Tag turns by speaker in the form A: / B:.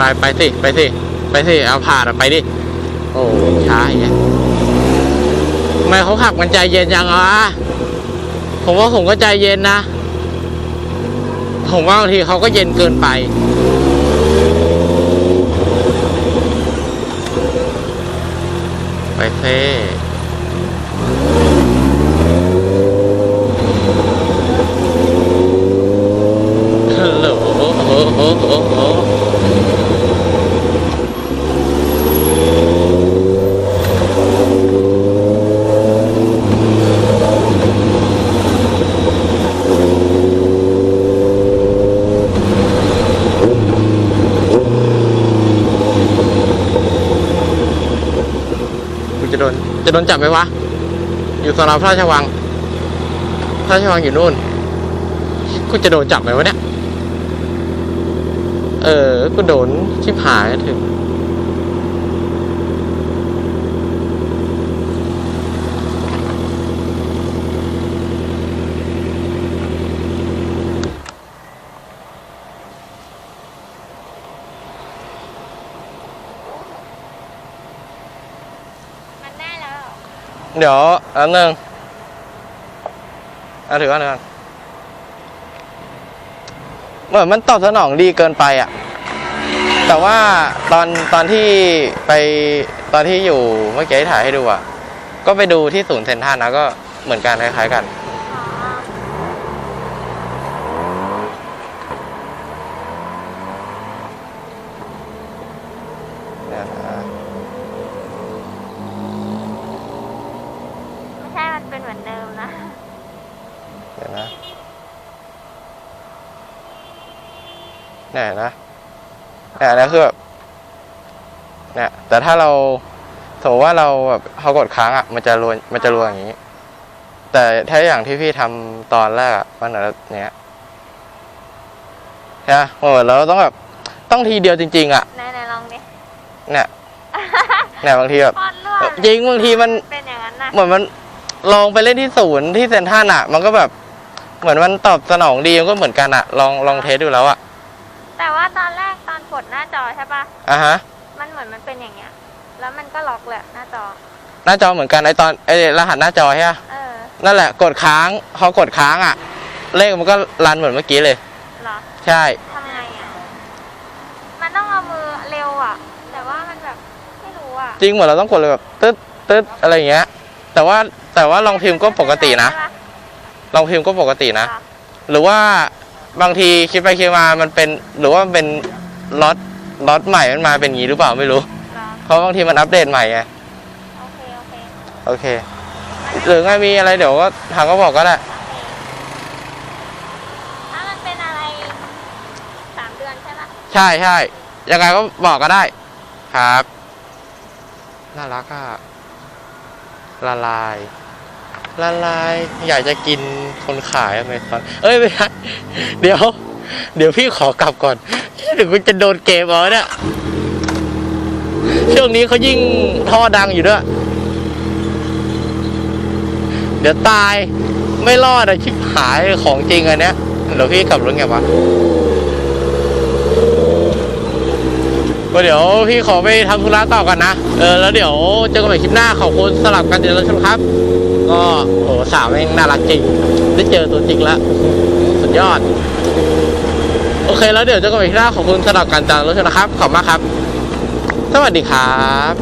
A: ไปไปสิ ไปสิ ไปสิ เอาผ่านอะไปดิ โอ้ช้าอย่างเงี้ยทำไมเขาขับกันใจเย็นยังวะผมว่าผมก็ใจเย็นนะ ผมว่าบางทีเขาก็เย็นเกินไปเซ่ฮัลโหลโอ้โหโอ้โหโอ้โหกู จะโดนจับไหมวะ อยู่สนามพระราชวัง พระราชวังอยู่นู่น กูจะโดนจับไหมวะเนี่ย เออ กูโดนชิบหายถึง
B: มันได้แล้วเหรอ
A: เดี๋ยวอันหนึ่งเอาถือว่าหนึ่งเหมือนมันตอบสนองดีเกินไปอะ แต่ว่าตอนตอนที่ไปตอนที่อยู่เมื่อกี้ถ่ายให้ดูอะ ก็ไปดูที่ศูนย์เซ็นทรัลนะก็เหมือนกันคล้ายๆกัน
B: อ๋อ
A: เนี่ยนะ
B: ไม่ใช่ มันเป็นเหมือนเดิมนะ
A: เดี๋ยวนะ เนี่ยนะเนี่ยนะคือแบบเนี่ยแต่ถ้าเราสมมติว่าเราแบบเขากดค้างอะ มันจะรวนมันจะรวนอย่างนี้ แต่ถ้าอย่างที่พี่ทำตอนแรกอะมันเหมือนเนี้ยใช่ไหมเหมือนเราต้องแบบต้องทีเดียวจริง ๆ อะ
B: ไหนไหนลองดิ
A: เนี่ยเนี่ยบางทีแบบ
B: พอดรั่ว
A: จริงบางทีมัน
B: เป็นอย่างนั้นนะ
A: เหมือนมันลองไปเล่นที่ศูนย์ที่เซ็นทรัลอะ มันก็แบบเหมือนมันตอบสนองดีมันก็เหมือนกันอะ ลองลองเทสดูแล้วอะ
B: แต่ว่าตอนแรกตอนกดหน้าจอใช่ปะ
A: อะฮะ
B: มันเหมือนมันเป็นอย่างเงี้ย แล้วมันก็ล็อกเลยหน้าจอ
A: หน้าจอเหมือนกันไอตอนไอรหัสหน้าจอใช่ไหม
B: เออ
A: นั่นแหละกดค้างพอกดค้างอะ เลขมันก็รันเหมือนเมื่อกี้เลย
B: เหรอ
A: ใช่
B: ทำไงอะ มันต้องเอามือเร็วอะ แต่ว่ามันแบบไม่รู้อะ
A: จริงเหมือนเราต้องกดเลยแบบตึ๊ดตึ๊ดอะไรอย่างเงี้ย แต่ว่าแต่ว่าลองพิมพ์ก็ปกตินะ
B: ใช่ป
A: ลองพิมพ์ก็ปกตินะ
B: เหรอ
A: หรือว่า บางทีคิดไปคิดมามันเป็นหรือว่ามันเป็นล็อตล็อตใหม่มันมาเป็นอย่างนี้หรือเปล่าไม่รู้
B: เหรอ
A: เพราะบางทีมันอัปเดตใหม่ไง
B: โอเค โอเค
A: โอเค หรือไงมีอะไรเดี๋ยวก็ทางก็บอกก็ได้
B: โอเคถ้ามันเป็นอะไรสามเดือนใช่ปะ
A: ใช่ใช่ยังไงก็บอกก็ได้ ครับ น่ารักอะละลาย ละลาย อยากจะกิน คนขายอเมซอนเอ้ยไม่ใช่เดี๋ยว เดี๋ยวพี่ขอกลับก่อนเดี๋ยวกูจะโดนเกมเอาเนี่ยช่วงนี้เขายิ่งท่อดังอยู่ด้วย เดี๋ยวตายไม่รอดอะชิบหายของจริงอันเนี้ยเดี๋ยวพี่กลับรถไงวะก็เดี๋ยวพี่ขอไปทำธุระต่อกันนะ เออ แล้วเดี๋ยวเจอกันใหม่คลิปหน้าขอบคุณสลับกันเดี๋ยวเราชมครับ ก็โหสาวแม่งน่ารักจริง ได้เจอตัวจริงแล้ว สุดยอด โอเคแล้วเดี๋ยวเจะกับไปที่หน้าขอบคุณสำหรับการจานรถนะครับ ขอบมากครับ สวัสดีครับ